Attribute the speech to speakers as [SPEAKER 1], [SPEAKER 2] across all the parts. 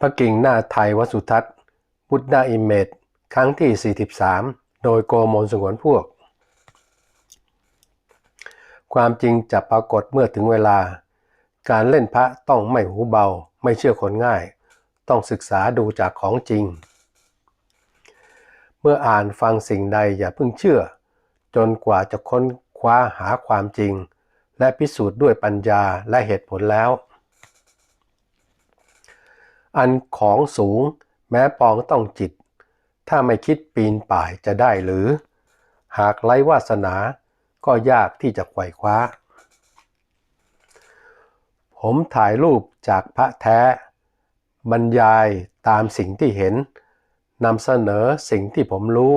[SPEAKER 1] พระกิ่งหน้าไทยวสุทัศน์พุทธนาอิเมจครั้งที่ 43 โดยโกมลสงวนพวก ความจริงจะปรากฏเมื่อถึงเวลา การเล่นพระต้องไม่หูเบา ไม่เชื่อคนง่าย ต้องศึกษาดูจากของจริง เมื่ออ่านฟังสิ่งใดอย่าเพิ่งเชื่อ จนกว่าจะค้นคว้าหาความจริง และพิสูจน์ด้วยปัญญาและเหตุผลแล้ว อันของสูง แม้ปองต้องจิต ถ้าไม่คิดปีนป่ายจะได้หรือ หากไร้วาสนาก็ยากที่จะไขว่คว้า ผมถ่ายรูปจากพระแท้ บรรยายตามสิ่งที่เห็นนำเสนอสิ่งที่ผมรู้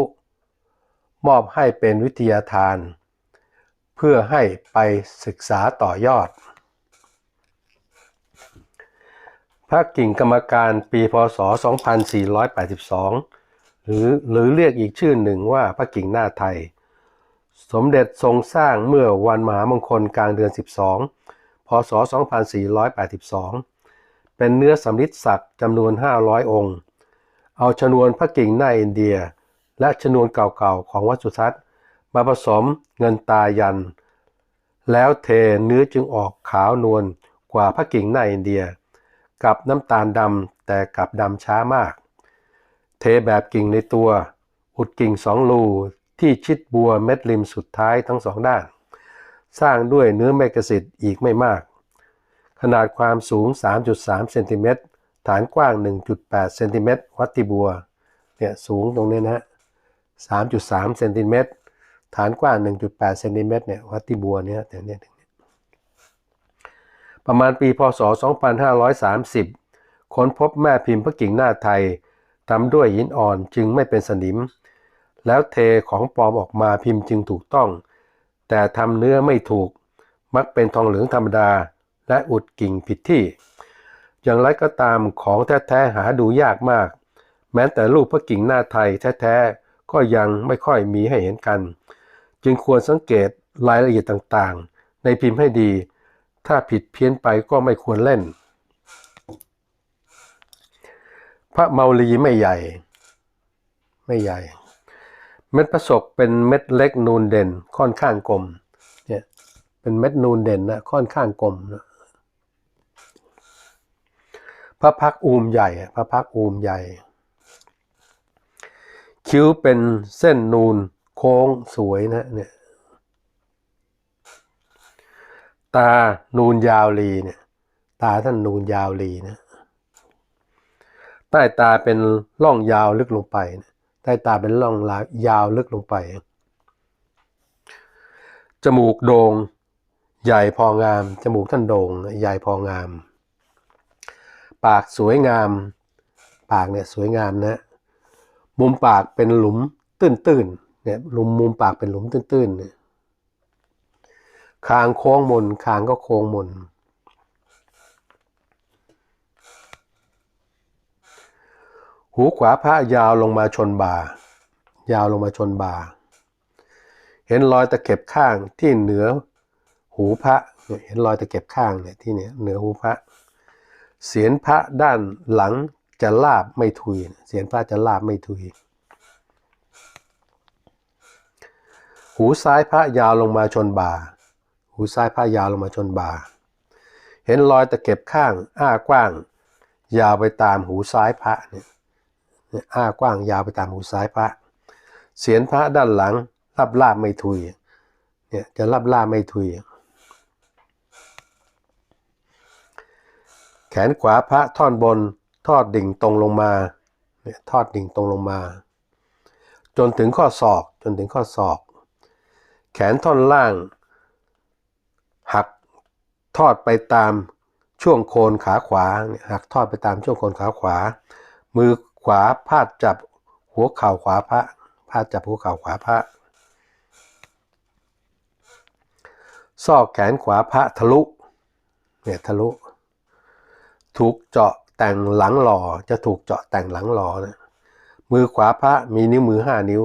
[SPEAKER 1] มอบให้เป็นวิทยาทาน เพื่อให้ไปศึกษาต่อยอด พระกิ่งกรรมการปีพศ 2482 หรือหรือเรียกอีกชื่อหนึ่งว่าพระกิ่งหน้าไทย สมเด็จทรงสร้างเมื่อวันมหามงคลกลางเดือน 12 พศ 2482 เป็นเนื้อสำริดศักดิ์จำนวน 500 องค์ เอาชนวนพระกิ่งหน้าอินเดีย และชนวนเก่าๆของวัดสุทัศน์ มาผสมเงินตายัน แล้วเทเนื้อจึงออกขาวนวลกว่าพระกิ่งหน้าอินเดีย กับน้ำตาลดำแต่กับดำช้ามาก เทแบบกิ่งในตัว อุดกิ่งสองรูที่ชิดบัวเม็ดริมสุดท้ายทั้งสองด้าน สร้างด้วยเนื้อเมกะสิทธิ์อีกไม่มาก ขนาดความสูง 3.3 เซนติเมตร ฐานกว้าง 1.8 เซนติเมตร วัดที่บัว เนี่ยสูงตรงนี้นะ 3.3 เซนติเมตร ฐานกว้าง 1.8 เซนติเมตร เนี่ย วัดที่บัวเนี่ยแต่เนี่ย ประมาณปีพศ 2530 ค้นพบแม่พิมพ์พระกิ่งหน้าไทยทำด้วยหินอ่อนจึงไม่เป็นสนิม แล้วเทของปลอมออกมาพิมพ์จึงถูกต้อง แต่ทำเนื้อไม่ถูก มักเป็นทองเหลืองธรรมดา และอุดกิ่งผิดที่ อย่างไรก็ตามของแท้ๆหาดูยากมาก แม้แต่รูปพระกิ่งหน้าไทยแท้ๆก็ยังไม่ค่อยมีให้เห็นกัน จึงควรสังเกตรายละเอียดต่างๆ ในพิมพ์ให้ดี ถ้าผิดเพี้ยนไปก็ไม่ควรเล่น พระเมาลีไม่ใหญ่ ไม่ใหญ่ เม็ดประสบเป็นเม็ดเล็กนูนเด่นค่อนข้างกลม เนี่ยเป็นเม็ดนูนเด่นนะค่อนข้างกลมนะพระพักอูมใหญ่ พระพักอูมใหญ่ คิ้วเป็นเส้นนูนโค้งสวยนะเนี่ย ตานูนยาวลีเนี่ย ตาท่านนูนยาวลีนะใต้ตาเป็นร่องยาวลึกลงไปนะใต้ตาเป็นร่องยาวลึกลงไป จมูกโดง่งใหญ่พองาม จมูกท่านโดง่งใหญ่พองาม ปากสวยงาม ปากเนี่ยสวยงามนะ มุมปากเป็นหลุมตื้นๆเนี่ยหลุมมุมปากเป็นหลุมตื้นๆเนี่ย คางโค้งมนคางก็โค้งมน หูขวาพระยาวลงมาชนบ่ายาวลงมาชนบ่าเห็นรอยตะเข็บข้างที่เหนือหูพระ เห็นรอยตะเข็บข้างเนี่ยที่เนี่ยเหนือหูพระ เสียนพระด้านหลังจะลาบไม่ทุย เสียนพระจะลาบไม่ทุย หูซ้ายพระยาวลงมาชนบ่า หูซ้ายพระยาวลงมาชนบ่า เห็นรอยตะเข็บข้าง อ้ากว้าง ยาวไปตามหูซ้ายพระเนี่ยอ้ากว้างยาวไปตามหูซ้ายพระ เสียนพระด้านหลังรับลาบไม่ทุยเนี่ยจะรับลาบไม่ทุย แขนขวาพระท่อนบนทอดดิ่งตรงลงมาเนี่ยทอดดิ่งตรงลงมา จนถึงข้อศอกจนถึงข้อศอก แขนท่อนล่าง ทอดไปตามช่วงโคนขาขวาเนี่ยหักทอดไปตามช่วงโคนขาขวา มือขวาพาดจับหัวเข่าขวาพระพาดจับหัวเข่าขวาพระซอกแขนขวาพระทะลุเนี่ยทะลุ ถูกเจาะแต่งหลังหล่อจะถูกเจาะแต่งหลังหล่อนะมือขวาพระมีนิ้วมือห้านิ้ว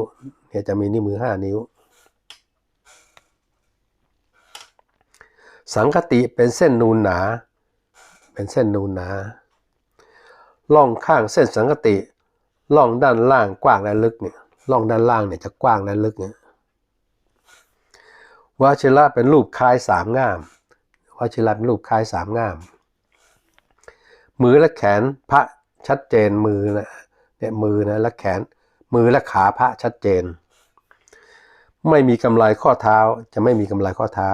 [SPEAKER 1] เนี่ยจะมีนิ้วมือห้านิ้ว สังคติเป็นเส้นนูนหนา เป็นเส้นนูนหนาล่องข้างเส้นสังกติล่องด้านล่างกว้างและลึกเนี่ยล่องด้านล่างเนี่ยจะกว้างและลึกเนี่ยวชิระเป็นรูปคล้ายสามง่ามวชิระเป็นรูปคล้ายสามง่าม มือและแขนพระชัดเจนมือนะเนี่ยมือนะและแขน มือและขาพระชัดเจน ไม่มีกำไลข้อเท้าจะไม่มีกำไลข้อเท้า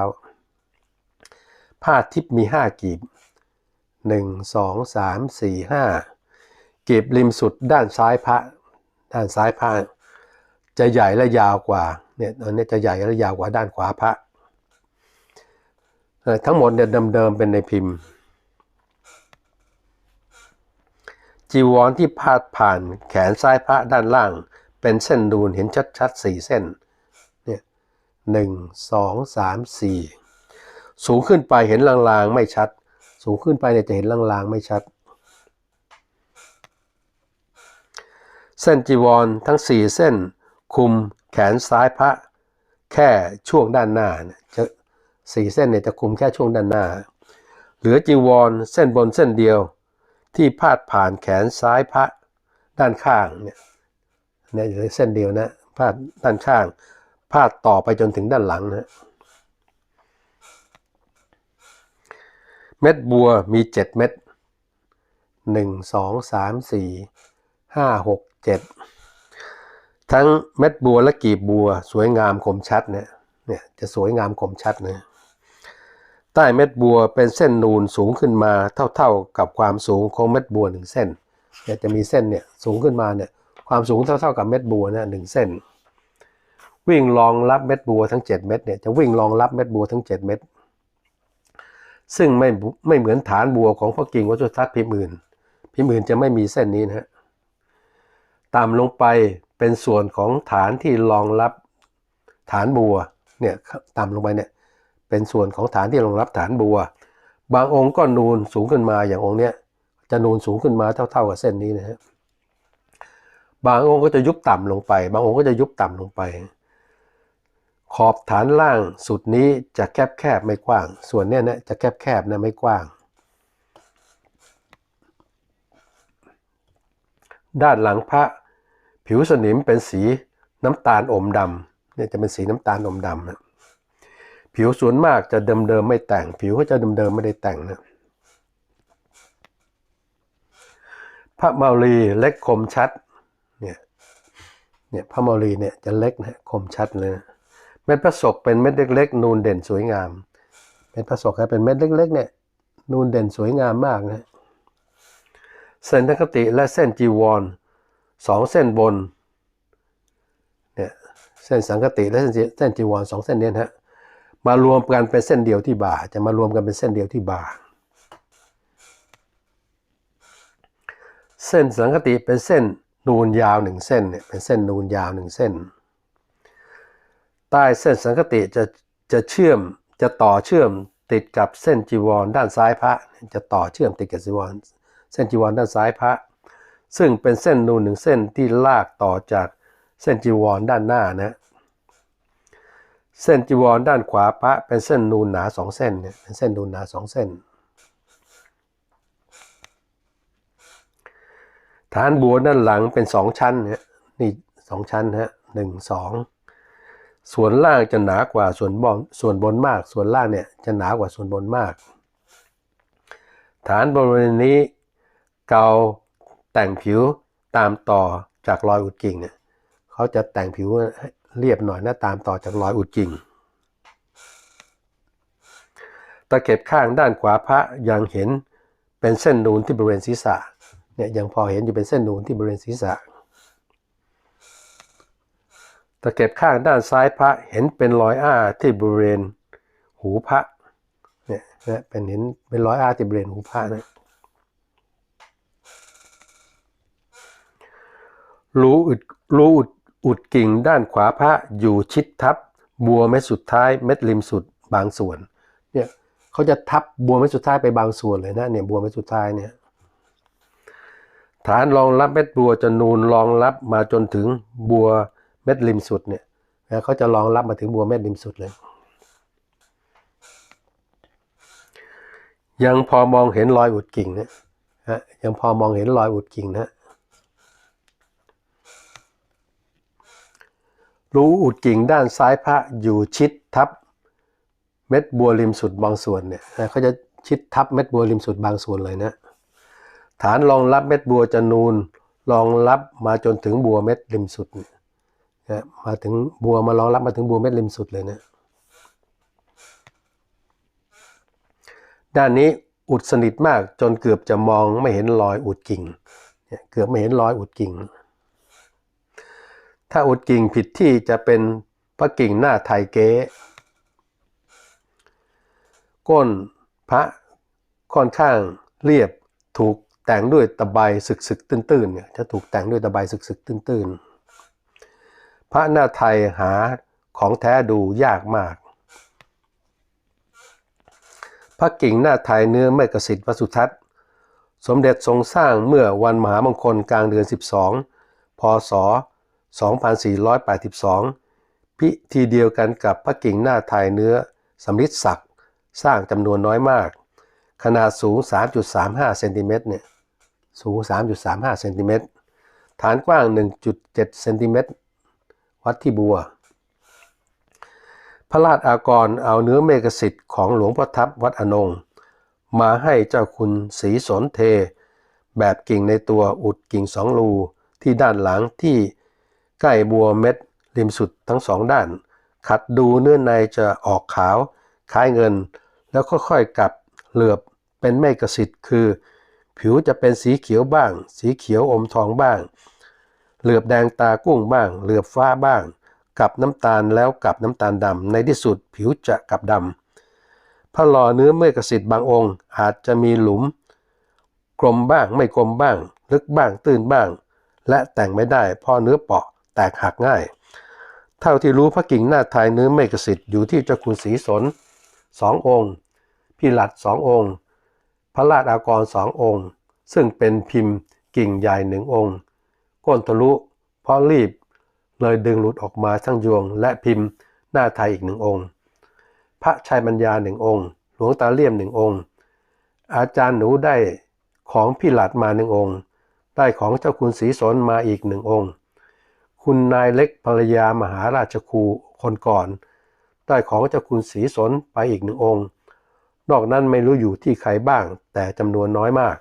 [SPEAKER 1] ผ้าทิพย์มีห้ากีบหนึ่งสองสามสี่ห้ากีบริมสุดด้านซ้ายพระด้านซ้ายพระจะใหญ่และยาวกว่าเนี่ยอันนี้จะใหญ่และยาวกว่าด้านขวาพระทั้งหมดเนี่ยเดิมๆเป็นในพิมพ์ จีวรที่พาดผ่านแขนซ้ายพระด้านล่าง เป็นเส้นนูนเห็นชัดๆสี่เส้นเนี่ยหนึ่งสองสามสี่ สูงขึ้นไปเห็นลางๆไม่ชัด สูงขึ้นไปเนี่ยจะเห็นลางๆไม่ชัด เส้นจีวรทั้งสี่เส้น คุมแขนซ้ายพระ แค่ช่วงด้านหน้าเนี่ยจะสี่เส้นเนี่ยจะคุมแค่ช่วงด้านหน้า เหลือจีวรเส้นบนเส้นเดียว ที่พาดผ่านแขนซ้ายพระด้านข้างเนี่ยเนี่ยเหลือเส้นเดียวนะพาดด้านข้างพาดต่อไปจนถึงด้านหลังนะ เม็ดบัวมีเจ็ดเม็ดหนึ่งสองสามสี่ห้าหกเจ็ดทั้งเม็ดบัวและกีบบัว สวยงามคมชัดเนี่ยเนี่ยจะสวยงามคมชัดเนะใต้เม็ดบัวเป็นเส้นนูนสูงขึ้นมาเท่าๆกับความสูงของเม็ดบัวหนึ่งเส้นเนี่ยจะมีเส้นเนี่ยสูงขึ้นมาเนี่ยความสูงเท่าๆกับเม็ดบัวเนี่ยหนึ่งเส้น วิ่งรองรับเม็ดบัวทั้ง 7 เม็ดเนี่ยจะวิ่งรองรับเม็ดบัวทั้ง 7 เม็ด ซึ่งไม่ไม่เหมือนฐานบัวของพระกิ่งวัชทัศน์พิมอื่นพิมอื่นจะไม่มีเส้นนี้นะฮะต่ำลงไปเป็นส่วนของฐานที่รองรับฐานบัวเนี่ยต่ำลงไปเนี่ยเป็นส่วนของฐานที่รองรับฐานบัว บางองค์ก็นูนสูงขึ้นมาอย่างองค์เนี้ยจะนูนสูงขึ้นมาเท่า ๆกับเส้นนี้นะฮะบางองค์ก็จะยุบต่ำลงไป บางองค์ก็จะยุบต่ำลงไป ขอบฐานล่างสุดนี้จะแคบแคบๆไม่กว้าง ส่วนเนี้ยนะจะแคบแคบๆนะไม่กว้าง ด้านหลังพระ ผิวสนิมเป็นสีน้ำตาลอมดำเนี่ยจะเป็นสีน้ำตาลอมดำนะผิวส่วนมากจะเดิมๆไม่แต่ง ผิวก็จะเดิมๆไม่ได้แต่งนะพระเมาลีเล็กคมชัดเนี่ยเนี่ยพระเมาลีเนี่ยจะเล็กนะคมชัดเลยนะ เม็ดพระศกเป็นเม็ดเล็ก ๆ นูนเด่นสวยงาม เม็ดพระศกเป็นเม็ดเล็ก ๆ เนี่ย นูนเด่นสวยงามมากนะเส้นทัคติและเส้นจีวรสองเส้นบนเนี่ยเส้นสังกติและเส้นจีเส้นจีวรสองเส้นเนี้นะฮะมารวมกันเป็นเส้นเดียวที่บ่า จะมารวมกันเป็นเส้นเดียวที่บ่า เส้นสังกติเป็นเส้นนูนยาวหนึ่งเส้นเนี่ยเป็นเส้นนูนยาวหนึ่งเส้น ใต้เส้นสังกติจะจะเชื่อมจะต่อเชื่อมติดกับเส้นจีวรด้านซ้ายพระ จะต่อเชื่อมติดกับจีวรเส้นจีวรด้านซ้ายพระ ซึ่งเป็นเส้นนูนหนึ่งเส้นที่ลากต่อจากเส้นจีวรด้านหน้านะเส้นจีวรด้านขวาพระเป็นเส้นนูนหนาสองเส้นเนี่ยเป็นเส้นนูนหนาสองเส้น ฐานบัวด้านหลังเป็นสองชั้นเนี่ยนี่สองชั้นฮะหนึ่งสอง ส่วนล่างจะหนากว่าส่วนบนส่วนบนมาก ส่วนล่างเนี่ยจะหนากว่าส่วนบนมาก ฐานบริเวณนี้เกาแต่งผิวตามต่อจากรอยอุดกิ่งเนี่ยเขาจะแต่งผิวเรียบหน่อยนะตามต่อจากรอยอุดกิ่งตะเข็บข้างด้านขวาพระยังเห็นเป็นเส้นนูนที่บริเวณศีรษะเนี่ยยังพอเห็นอยู่เป็นเส้นนูนที่บริเวณศีรษะ ตะเข็บข้างด้านซ้ายพระเห็นเป็นรอยอ้าที่บริเวณหูพระเนี่ยนะเป็นเห็นเป็นรอยอ้าที่บริเวณหูพระนะรูอุดรูอุดอุดกิ่งด้านขวาพระอยู่ชิดทับบัวเม็ดสุดท้ายเม็ดริมสุดบางส่วนเนี่ยเขาจะทับบัวเม็ดสุดท้ายไปบางส่วนเลยนะเนี่ยบัวเม็ดสุดท้ายเนี่ยฐานรองรับเม็ดบัวจะนูนรองรับมาจนถึงบัว เม็ดริมสุดเนี่ยนะเขาจะรองรับมาถึงบัวเม็ดริมสุดเลย ยังพอมองเห็นรอยอุดกิ่งนี่ยฮะยังพอมองเห็นรอยอุดกิ่งนะรูอุดกิ่งด้านซ้ายพระอยู่ชิดทับเม็ดบัวริมสุดบางส่วนเนี่ยนะเขาจะชิดทับเม็ดบัวริมสุดบางส่วนเลยนะฐานรองรับเม็ดบัวจะนูนรองรับมาจนถึงบัวเม็ดริมสุดเนี่ย มาถึงบัวมารองรับมาถึงบัวเม็ดริมสุดเลยนะ ด้านนี้อุดสนิทมากจนเกือบจะมองไม่เห็นรอยอุดกิ่ง เกือบไม่เห็นรอยอุดกิ่ง ถ้าอุดกิ่งผิดที่จะเป็นพระกิ่งหน้าไทยเก๊ก้นพระค่อนข้างเรียบถูกแต่งด้วยตะไบสึกสึกๆตื้นๆเนี่ยจะถูกแต่งด้วยตะไบสึกสึกๆตื้นๆ พระหน้าไทยหาของแท้ดูยากมาก พระกิ่งหน้าไทยเนื้อไม่กระสิทธิ์วสุทัศน์ สมเด็จทรงสร้างเมื่อวันมหามงคลกลางเดือน 12 พศ 2482 พิธีเดียวกันกับพระกิ่งหน้าไทยเนื้อสำริดศักดิ์สร้างจำนวนน้อยมาก ขนาดสูง 3.35 เซนติเมตรเนี่ย สูง 3.35 เซนติเมตร ฐานกว้าง 1.7 เซนติเมตร วัดที่บัว พระราชอากรเอาเนื้อเมกสิทธิ์ของหลวงพ่อทับวัดอนง มาให้เจ้าคุณศรีสนเท แบบกิ่งในตัวอุดกิ่งสองรูที่ด้านหลังที่ใกล้บัวเม็ดริมสุดทั้งสองด้าน ขัดดูเนื้อในจะออกขาวคล้ายเงิน แล้วค่อยๆกลับเหลือบเป็นเมกสิทธิ์คือ ผิวจะเป็นสีเขียวบ้าง สีเขียวอมทองบ้าง เหลือบแดงตากุ้งบ้าง เหลือบฟ้าบ้าง กับน้ำตาลแล้วกับน้ำตาลดำในที่สุดผิวจะกลับดำพระหล่อเนื้อเมฆสิทธิ์บางองค์ อาจจะมีหลุม กลมบ้างไม่กลมบ้าง ลึกบ้างตื้นบ้าง และแต่งไม่ได้เพราะเนื้อเปราะแตกหักง่าย เท่าที่รู้พระกิ่งหน้าไทยเนื้อเมฆสิทธิ์อยู่ที่เจ้าคุณศรีสนสององค์พี่หลัดสององค์ พระราชอากรสององค์ ซึ่งเป็นพิมพ์กิ่งใหญ่หนึ่งองค์ ก้นทะลุ เพราะรีบ เลยดึงหลุดออกมาทั้งยวง และพิมพ์หน้าไทยอีกหนึ่งองค์ พระชัยบัญญาหนึ่งองค์ หลวงตาเลี่ยมหนึ่งองค์ อาจารย์หนูได้ของพี่หลัดมาหนึ่งองค์ ได้ของเจ้าคุณศรีสนมาอีกหนึ่งองค์ คุณนายเล็กภรรยามหาราชครูคนก่อน ได้ของเจ้าคุณศรีสนไปอีกหนึ่งองค์ นอกนั้นไม่รู้อยู่ที่ใครบ้างแต่จำนวนน้อยมาก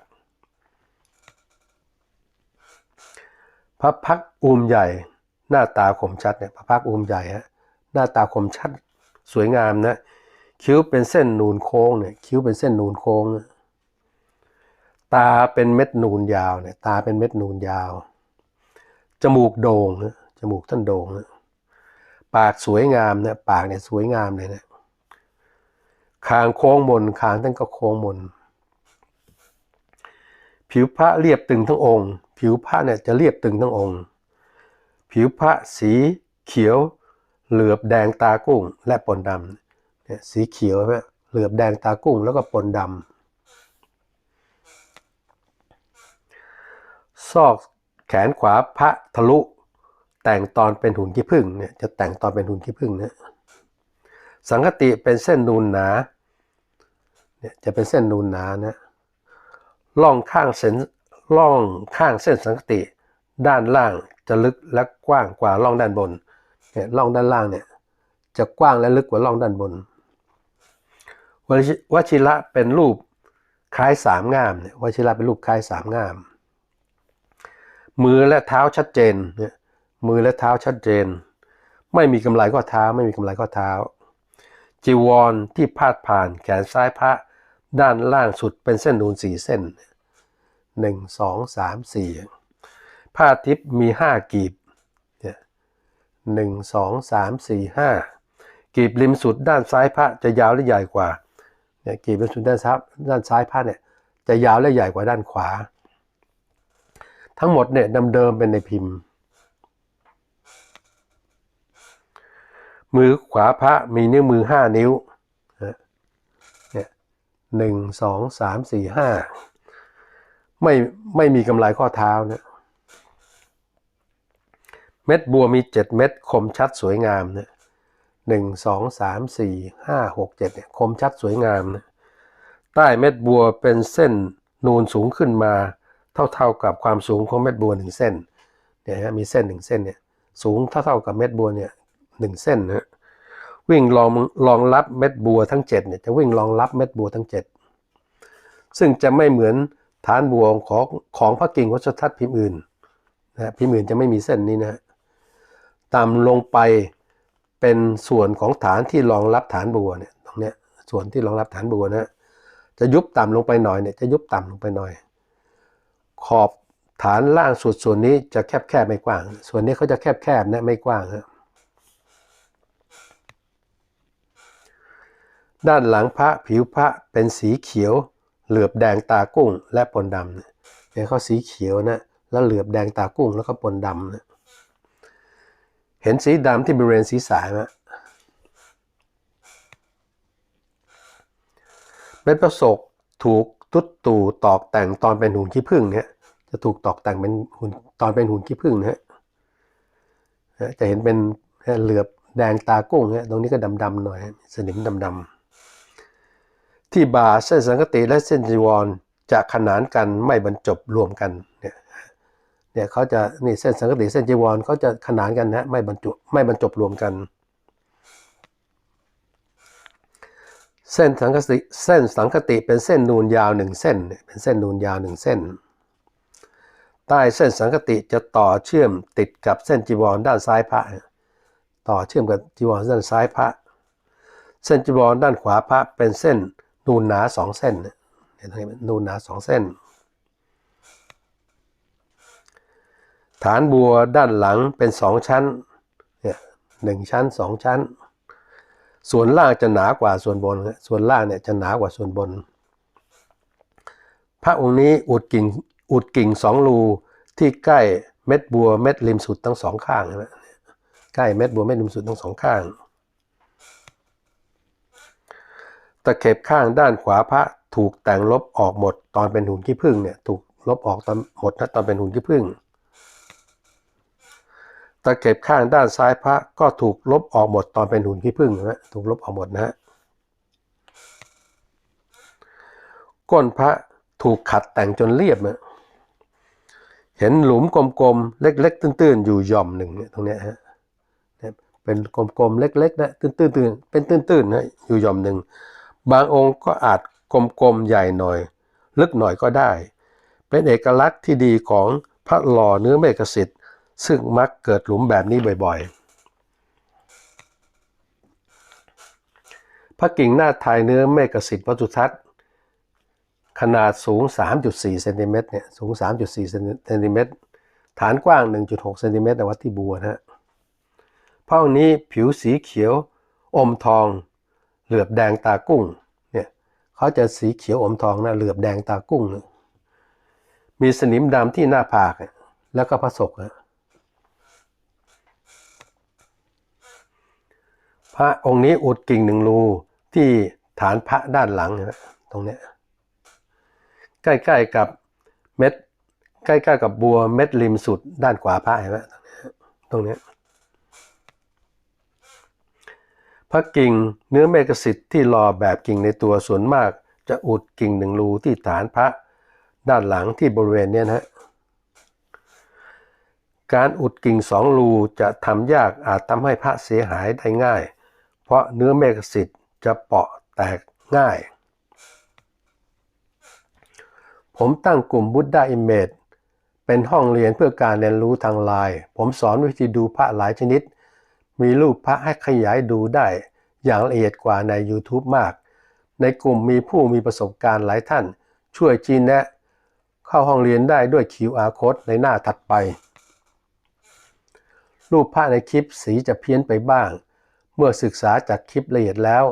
[SPEAKER 1] พระพักอูมใหญ่ หน้าตาคมชัดเนี่ยพระพักอูมใหญ่ฮะหน้าตาคมชัดสวยงามนะคิ้วเป็นเส้นนูนโค้งเนี่ยคิ้วเป็นเส้นนูนโค้ง ตาเป็นเม็ดนูนยาวเนี่ยตาเป็นเม็ดนูนยาว จมูกโด่งนะจมูกท่านโด่งนะปากสวยงามเนี่ยปากเนี่ยสวยงามเลยนะคางโค้งมนคางท่านก็โค้งมน ผิวพระเรียบตึงทั้งองค์ ผิวพระเนี่ยจะเรียบตึงทั้งองค์ ผิวพระสีเขียว เหลือบแดงตากุ้ง และปนดำเนี่ยสีเขียวใช่ไหมเหลือบแดงตากุ้งแล้วก็ปนดำซอกแขนขวาพระทะลุ แต่งตอนเป็นหุ่นขี้ผึ้งเนี่ยจะแต่งตอนเป็นหุ่นขี้ผึ้งเนี่ยสังคติเป็นเส้นนูนหนาเนี่ยจะเป็นเส้นนูนหนานะล่องข้างเส้น ล่องข้างเส้นสังคติ ด้านล่างจะลึกและกว้างกว่าล่องด้านบนเนี่ยล่องด้านล่างเนี่ยจะกว้างและลึกกว่าล่องด้านบนวชิระเป็นรูปคล้ายสามงามเนี่ยวชิระเป็นรูปคล้ายสามงาม มือและเท้าชัดเจนเนี่ยมือและเท้าชัดเจน ไม่มีกำไลข้อเท้า ไม่มีกำไลข้อเท้า จีวรที่พาดผ่านแขนซ้ายพระด้านล่างสุดเป็นเส้นนูนสี่เส้น หนึ่งสองสามสี่ผ้าทิพย์มีห้ากีบเนี่ยหนึ่งสองสามสี่ห้ากีบริมสุดด้านซ้ายพระจะยาวและใหญ่กว่าเนี่ยกีบริมสุดด้านซ้ายด้านซ้ายพระเนี่ยจะยาวและใหญ่กว่าด้านขวา ทั้งหมดเนี่ยเดิมๆเป็นในพิมพ์ มือขวาพระมีนิ้วมือห้านิ้วนะเนี่ยหนึ่งสองสามสี่ห้า ไม่ไม่มีกำไลข้อเท้านะเม็ดบัวมีเจ็ดเม็ดคมชัดสวยงามนะหนึ่งสองสามสี่ห้าหกเจ็ดเนี่ยคมชัดสวยงามนะใต้เม็ดบัวเป็นเส้นนูนสูงขึ้นมา เท่าๆกับความสูงของเม็ดบัวหนึ่งเส้นเนี่ยฮะมีเส้นหนึ่งเส้นเนี่ยสูงเท่าๆกับเม็ดบัวเนี่ยหนึ่งเส้นนะฮะวิ่งรองรองรับเม็ดบัวทั้งเจ็ดเนี่ยจะวิ่งรองรับเม็ดบัวทั้งเจ็ดซึ่งจะไม่เหมือน ฐานบัวของของพระกิ่งวัชทัศน์พิมพ์อื่นนะพิมพ์อื่นจะไม่มีเส้นนี้นะต่ำลงไปเป็นส่วนของฐานที่รองรับฐานบัวเนี่ยตรงเนี้ยส่วนที่รองรับฐานบัวนะจะยุบต่ำลงไปหน่อยเนี่ยจะยุบต่ำลงไปหน่อย ขอบฐานล่างสุดส่วนนี้จะแคบแคบไม่กว้าง ส่วนนี้เขาจะแคบแคบนะไม่กว้างฮะด้านหลังพระผิวพระเป็นสีเขียว เหลือบแดงตากุ้งและปนดำเนี่ยเขาสีเขียวนะแล้วเหลือบแดงตากุ้งแล้วก็ปนดำนะเห็นสีดำที่บริเวณศีรษะไหมเม็ดประสกถูกตุดตู่ตอกแต่งตอนเป็นหุ่นขี้ผึ้งเนี่ยจะถูกตอกแต่งเป็นหุ่นตอนเป็นหุ่นขี้ผึ้งนะฮะนะจะเห็นเป็นเหลือบแดงตากุ้งเนี่ยตรงนี้ก็ดำๆหน่อยสนิมดำๆ ที่บ่าเส้นสังกติและเส้นจีวรจะขนานกันไม่บรรจบรวมกันเนี่ยเนี่ยเขาจะนี่เส้นสังกติเส้นจีวรเขาจะขนานกันนะไม่บรรจุไม่บรรจบรวมกัน เส้นสังกติเส้นสังคติเป็นเส้นนูนยาวหนึ่งเส้น เป็นเส้นนูนยาวหนึ่งเส้น ใต้เส้นสังคติจะต่อเชื่อมติดกับเส้นจีวรด้านซ้ายพระ ต่อเชื่อมกับจีวรด้านซ้ายพระ เส้นจีวรด้านขวาพระเป็นเส้น นูนหนาสองเส้นเนี่ยเห็นไหมนูนหนาสองเส้น ฐานบัวด้านหลังเป็นสองชั้นเนี่ยหนึ่งชั้นสองชั้น ส่วนล่างจะหนากว่าส่วนบน ส่วนล่างเนี่ยจะหนากว่าส่วนบน พระองค์นี้อุดกิ่งอุดกิ่งสองรูที่ใกล้เม็ดบัวเม็ดริมสุดทั้งสองข้างนะใกล้เม็ดบัวเม็ดริมสุดทั้งสองข้าง ตะเข็บข้างด้านขวาพระถูกแต่งลบออกหมดตอนเป็นหุ่นขี้ผึ้งเนี่ยถูกลบออกตอนหมดนะตอนเป็นหุ่นขี้ผึ้งตะเข็บข้างด้านซ้ายพระก็ถูกลบออกหมดตอนเป็นหุ่นขี้ผึ้งนะฮะถูกลบออกหมดนะฮะก้นพระถูกขัดแต่งจนเรียบนะเห็นหลุมกลมๆ เล็ก ๆ ตื้นๆ อยู่หย่อมหนึ่งเนี่ยตรงเนี้ยฮะเนี่ยเป็นกลมๆ เล็กๆ นะตื้นๆเป็นตื้นๆนะอยู่หย่อมหนึ่ง บางองค์ก็อาจกลมๆใหญ่หน่อย ลึกหน่อยก็ได้ เป็นเอกลักษณ์ที่ดีของพระหล่อเนื้อเมฆสิทธิ์ ซึ่งมักเกิดหลุมแบบนี้บ่อยๆ พระกิ่งหน้าไทยเนื้อเมฆสิทธิ์วัตถุทัศน์ขนาดสูง 3.4 เซนติเมตรเนี่ย สูง 3.4 เซนติเมตร ฐานกว้าง 1.6 เซนติเมตรในวัดที่บัวนะฮะพระองค์นี้ผิวสีเขียว อมทอง เหลือบแดงตากุ้งเนี่ยเขาจะสีเขียวอมทองนะเหลือบแดงตากุ้งนะมีสนิมดำที่หน้าผากแล้วก็พระศกนะพระองค์นี้อุดกิ่งหนึ่งรูที่ฐานพระด้านหลังนะตรงเนี้ยใกล้ๆกับเม็ดใกล้ๆกับบัวเม็ดริมสุดด้านขวาพระเห็นไหมตรงเนี้ย พระกิ่งเนื้อเมฆสิทธิ์ที่รอแบบกิ่งในตัวส่วนมาก จะอุดกิ่งหนึ่งรูที่ฐานพระ ด้านหลังที่บริเวณเนี้ยนะ การอุดกิ่งสองรูจะทำยากอาจทำให้พระเสียหายได้ง่าย เพราะเนื้อเมฆสิทธิ์จะเปาะแตกง่าย ผมตั้งกลุ่ม Buddha Image เป็นห้องเรียนเพื่อการเรียนรู้ทางไลน์ผมสอนวิธีดูพระหลายชนิด มีรูปพระให้ขยายดูได้ อย่างละเอียดกว่าใน YouTube มาก ในกลุ่มมีผู้มีประสบการณ์หลายท่าน ช่วยชี้แนะ เข้าห้องเรียนได้ด้วย QR code ในหน้าถัดไป รูปพระในคลิปสีจะเพี้ยนไปบ้าง เมื่อศึกษาจากคลิปละเอียดแล้ว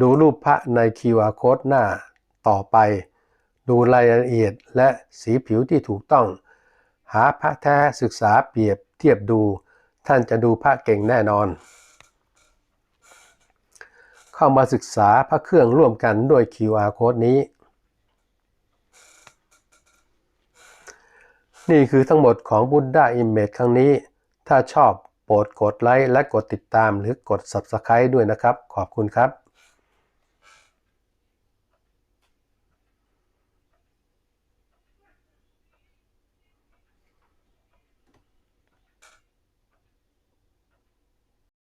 [SPEAKER 1] ดูรูปพระใน QR code หน้าต่อไป ดูรายละเอียดและสีผิวที่ถูกต้อง หาพระแท้ศึกษาเปรียบเทียบดู ท่านจะดูพระเก่งแน่นอน เข้ามาศึกษาพระเครื่องร่วมกันด้วย QR code นี้ นี่คือทั้งหมดของ Buddha Image ครั้งนี้ ถ้าชอบโปรดกดไลค์และกดติดตามหรือกด Subscribe ด้วยนะครับ ขอบคุณครับ